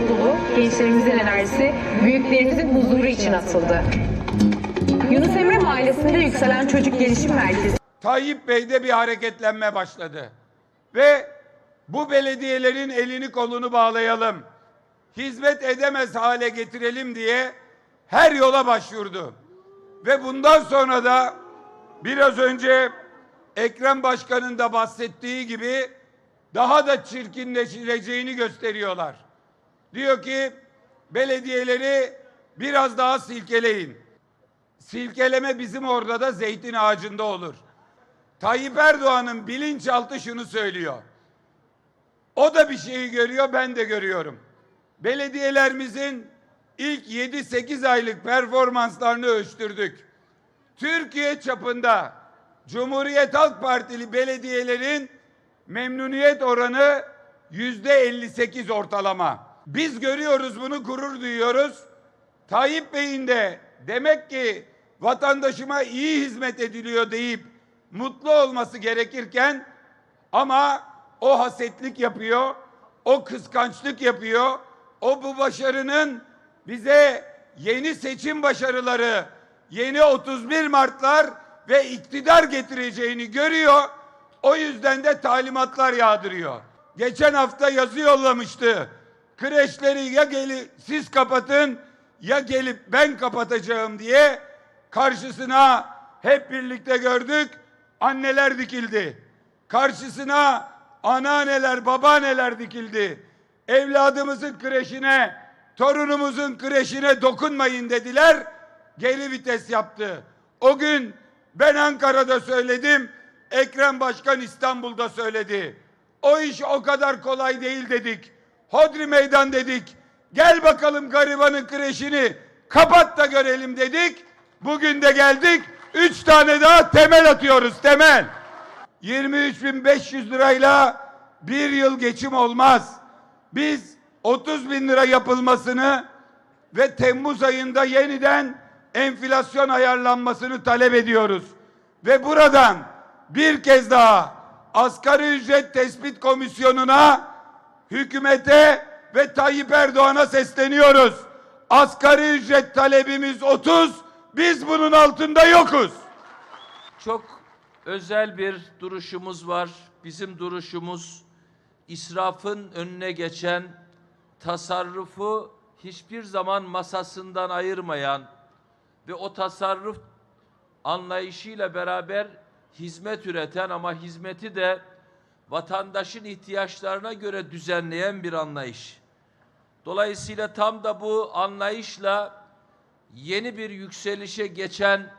mutluluğu, gençlerimizin enerjisi, büyüklerimizin huzuru için atıldı. Yunus Emre Mahallesi'nde yükselen Çocuk Gelişim Merkezi Tayyip Bey'de bir hareketlenme başladı. Ve bu belediyelerin elini kolunu bağlayalım. Hizmet edemez hale getirelim diye her yola başvurdu. Ve bundan sonra da biraz önce Ekrem Başkan'ın da bahsettiği gibi daha da çirkinleşeceğini gösteriyorlar. Diyor ki belediyeleri biraz daha silkeleyin. Silkeleme bizim orada da zeytin ağacında olur. Tayyip Erdoğan'ın bilinçaltı şunu söylüyor. O da bir şeyi görüyor, ben de görüyorum. Belediyelerimizin ilk 7-8 aylık performanslarını ölçtürdük. Türkiye çapında Cumhuriyet Halk Partili belediyelerin memnuniyet oranı yüzde 58 ortalama. Biz görüyoruz bunu gurur duyuyoruz. Tayyip Bey'in de demek ki vatandaşıma iyi hizmet ediliyor deyip mutlu olması gerekirken ama o hasetlik yapıyor, o kıskançlık yapıyor, o bu başarının bize yeni seçim başarıları, yeni 31 Martlar ve iktidar getireceğini görüyor. O yüzden de talimatlar yağdırıyor. Geçen hafta yazı yollamıştı. Kreşleri ya gelip siz kapatın ya gelip ben kapatacağım diye karşısına hep birlikte gördük anneler dikildi. Karşısına anneanneler, babaanneler dikildi. Evladımızın kreşine, torunumuzun kreşine dokunmayın dediler. Geri vites yaptı. O gün ben Ankara'da söyledim. Ekrem Başkan İstanbul'da söyledi. O iş o kadar kolay değil dedik. Hodri meydan dedik. Gel bakalım garibanın kreşini kapat da görelim dedik. Bugün de geldik. Üç tane daha temel atıyoruz temel. 23.500 lirayla bir yıl geçim olmaz. Biz 30 bin lira yapılmasını ve Temmuz ayında yeniden enflasyon ayarlanmasını talep ediyoruz. Ve buradan bir kez daha asgari ücret tespit komisyonuna, hükümete ve Tayyip Erdoğan'a sesleniyoruz. Asgari ücret talebimiz 30, biz bunun altında yokuz. Çok özel bir duruşumuz var. Bizim duruşumuz israfın önüne geçen, tasarrufu hiçbir zaman masasından ayırmayan ve o tasarruf anlayışıyla beraber hizmet üreten ama hizmeti de vatandaşın ihtiyaçlarına göre düzenleyen bir anlayış. Dolayısıyla tam da bu anlayışla yeni bir yükselişe geçen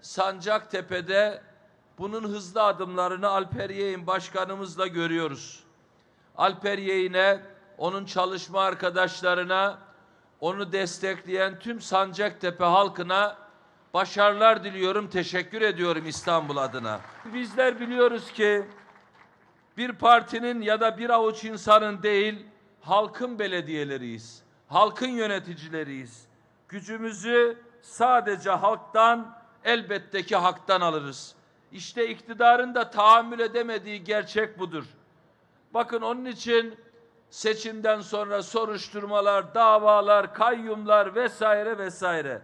Sancaktepe'de bunun hızlı adımlarını Alper Yeğin başkanımızla görüyoruz. Alper Yeğin'e, onun çalışma arkadaşlarına, onu destekleyen tüm Sancaktepe halkına başarılar diliyorum, teşekkür ediyorum İstanbul adına. Bizler biliyoruz ki bir partinin ya da bir avuç insanın değil, halkın belediyeleriyiz. Halkın yöneticileriyiz. Gücümüzü sadece halktan, elbette ki haktan alırız. İşte iktidarın da tahammül edemediği gerçek budur. Bakın onun için seçimden sonra soruşturmalar, davalar, kayyumlar vesaire vesaire.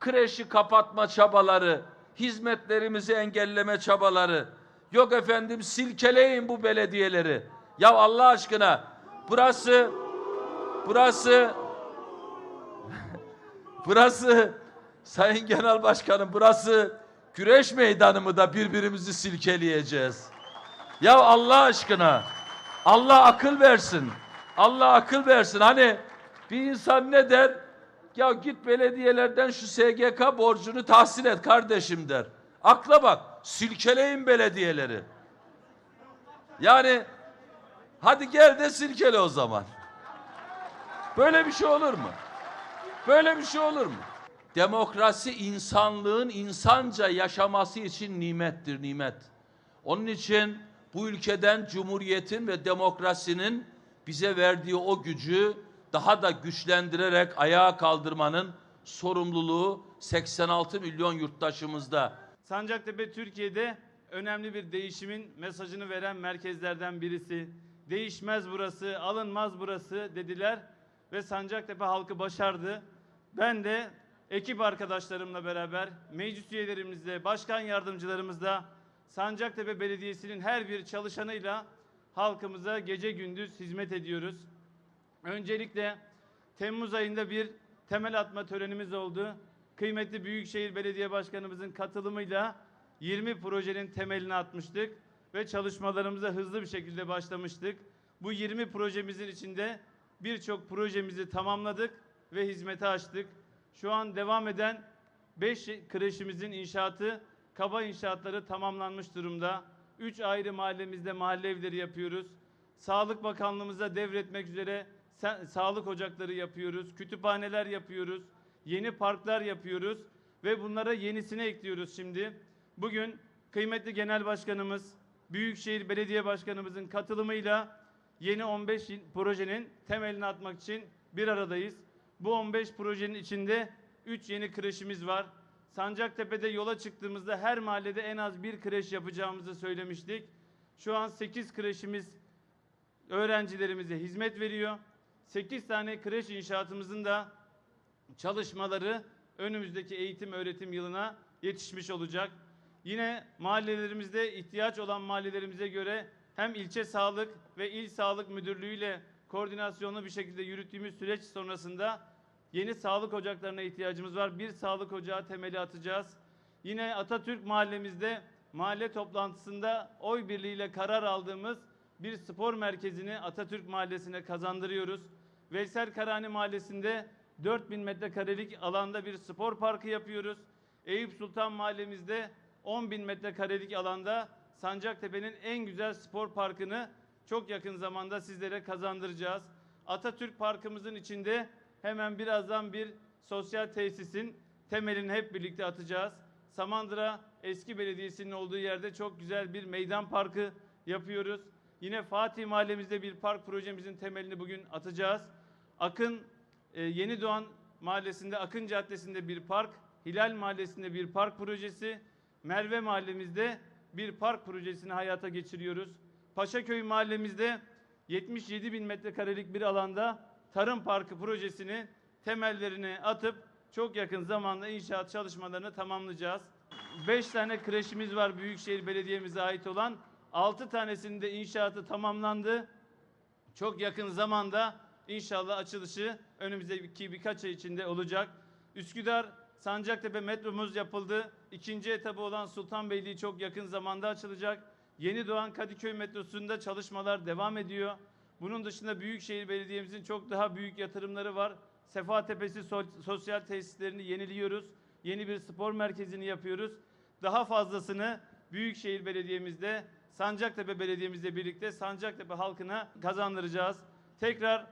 Kreşi kapatma çabaları, hizmetlerimizi engelleme çabaları. Yok efendim silkeleyin bu belediyeleri. Ya Allah aşkına burası burası burası Sayın Genel Başkanım burası güreş meydanı mı da birbirimizi silkeleyeceğiz? Ya Allah aşkına Allah akıl versin. Allah akıl versin. Hani bir insan ne der? Ya git belediyelerden şu SGK borcunu tahsil et kardeşim der. Akla bak. Silkeleyin belediyeleri. Yani hadi gel de silkele o zaman. Böyle bir şey olur mu? Böyle bir şey olur mu? Demokrasi insanlığın insanca yaşaması için nimettir, nimet. Onun için bu ülkeden cumhuriyetin ve demokrasinin bize verdiği o gücü daha da güçlendirerek ayağa kaldırmanın sorumluluğu 86 milyon yurttaşımızda. Sancaktepe Türkiye'de önemli bir değişimin mesajını veren merkezlerden birisi. Değişmez burası, alınmaz burası dediler ve Sancaktepe halkı başardı. Ben de ekip arkadaşlarımla beraber meclis üyelerimizle, başkan yardımcılarımızla Sancaktepe Belediyesi'nin her bir çalışanıyla halkımıza gece gündüz hizmet ediyoruz. Öncelikle Temmuz ayında bir temel atma törenimiz oldu. Kıymetli Büyükşehir Belediye Başkanımızın katılımıyla 20 projenin temelini atmıştık ve çalışmalarımıza hızlı bir şekilde başlamıştık. Bu 20 projemizin içinde birçok projemizi tamamladık ve hizmete açtık. Şu an devam eden 5 kreşimizin inşaatı, kaba inşaatları tamamlanmış durumda. 3 ayrı mahallemizde mahalle evleri yapıyoruz. Sağlık Bakanlığımıza devretmek üzere sa- sağlık ocakları yapıyoruz, kütüphaneler yapıyoruz, yeni parklar yapıyoruz ve bunlara yenisini ekliyoruz şimdi. Bugün kıymetli Genel Başkanımız, Büyükşehir Belediye Başkanımızın katılımıyla yeni 15 il- projenin temelini atmak için bir aradayız. Bu 15 projenin içinde 3 yeni kreşimiz var. Sancaktepe'de yola çıktığımızda her mahallede en az bir kreş yapacağımızı söylemiştik. Şu an 8 kreşimiz öğrencilerimize hizmet veriyor. 8 tane kreş inşaatımızın da çalışmaları önümüzdeki eğitim öğretim yılına yetişmiş olacak. Yine mahallelerimizde ihtiyaç olan mahallelerimize göre hem ilçe sağlık ve il sağlık müdürlüğü ile koordinasyonlu bir şekilde yürüttüğümüz süreç sonrasında yeni sağlık ocaklarına ihtiyacımız var. Bir sağlık ocağı temeli atacağız. Yine Atatürk mahallemizde mahalle toplantısında oy birliğiyle karar aldığımız bir spor merkezini Atatürk Mahallesi'ne kazandırıyoruz. Veysel Karani Mahallesi'nde 4000 metrekarelik alanda bir spor parkı yapıyoruz. Eyüp Sultan Mahallemizde 10 bin metrekarelik alanda Sancaktepe'nin en güzel spor parkını çok yakın zamanda sizlere kazandıracağız. Atatürk Parkımızın içinde hemen birazdan bir sosyal tesisin temelini hep birlikte atacağız. Samandıra eski belediyesinin olduğu yerde çok güzel bir meydan parkı yapıyoruz. Yine Fatih Mahallemizde bir park projemizin temelini bugün atacağız. Akın e, Yeni Doğan Mahallesi'nde Akın Caddesi'nde bir park, Hilal Mahallesi'nde bir park projesi, Merve Mahallemizde bir park projesini hayata geçiriyoruz. Paşaköy Mahallemizde 77 bin metrekarelik bir alanda tarım parkı projesini temellerini atıp çok yakın zamanda inşaat çalışmalarını tamamlayacağız. 5 tane kreşimiz var Büyükşehir Belediye'mize ait olan. 6 tanesinin de inşaatı tamamlandı. Çok yakın zamanda inşallah açılışı önümüzdeki birkaç ay içinde olacak. Üsküdar Sancaktepe metromuz yapıldı. İkinci etabı olan Sultanbeyli çok yakın zamanda açılacak. Yeni doğan Kadıköy metrosunda çalışmalar devam ediyor. Bunun dışında Büyükşehir Belediye'mizin çok daha büyük yatırımları var. Sefa Tepesi so- sosyal tesislerini yeniliyoruz. Yeni bir spor merkezini yapıyoruz. Daha fazlasını Büyükşehir Belediye'mizde, Sancaktepe Belediye'mizle birlikte Sancaktepe halkına kazandıracağız. Tekrar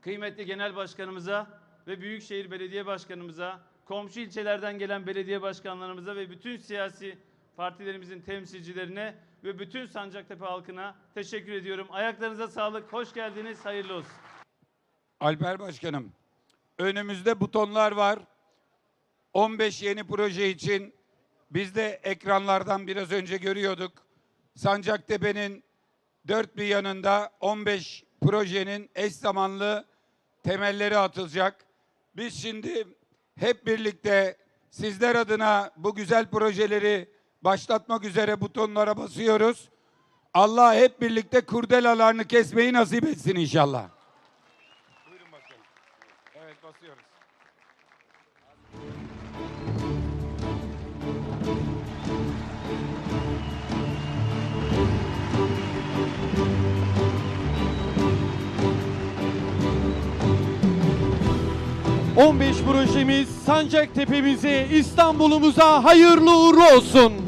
kıymetli genel başkanımıza ve Büyükşehir Belediye Başkanımıza, komşu ilçelerden gelen belediye başkanlarımıza ve bütün siyasi partilerimizin temsilcilerine ve bütün Sancaktepe halkına teşekkür ediyorum. Ayaklarınıza sağlık, hoş geldiniz, hayırlı olsun. Alper Başkanım, önümüzde butonlar var. 15 yeni proje için biz de ekranlardan biraz önce görüyorduk. Sancaktepe'nin dört bir yanında 15 projenin eş zamanlı temelleri atılacak. Biz şimdi hep birlikte sizler adına bu güzel projeleri başlatmak üzere butonlara basıyoruz. Allah hep birlikte kurdelalarını kesmeyi nasip etsin inşallah. Buyurun başkanım. Evet basıyoruz. ...15 projemiz Sancaktepe'mize, İstanbul'umuza hayırlı uğurlu olsun.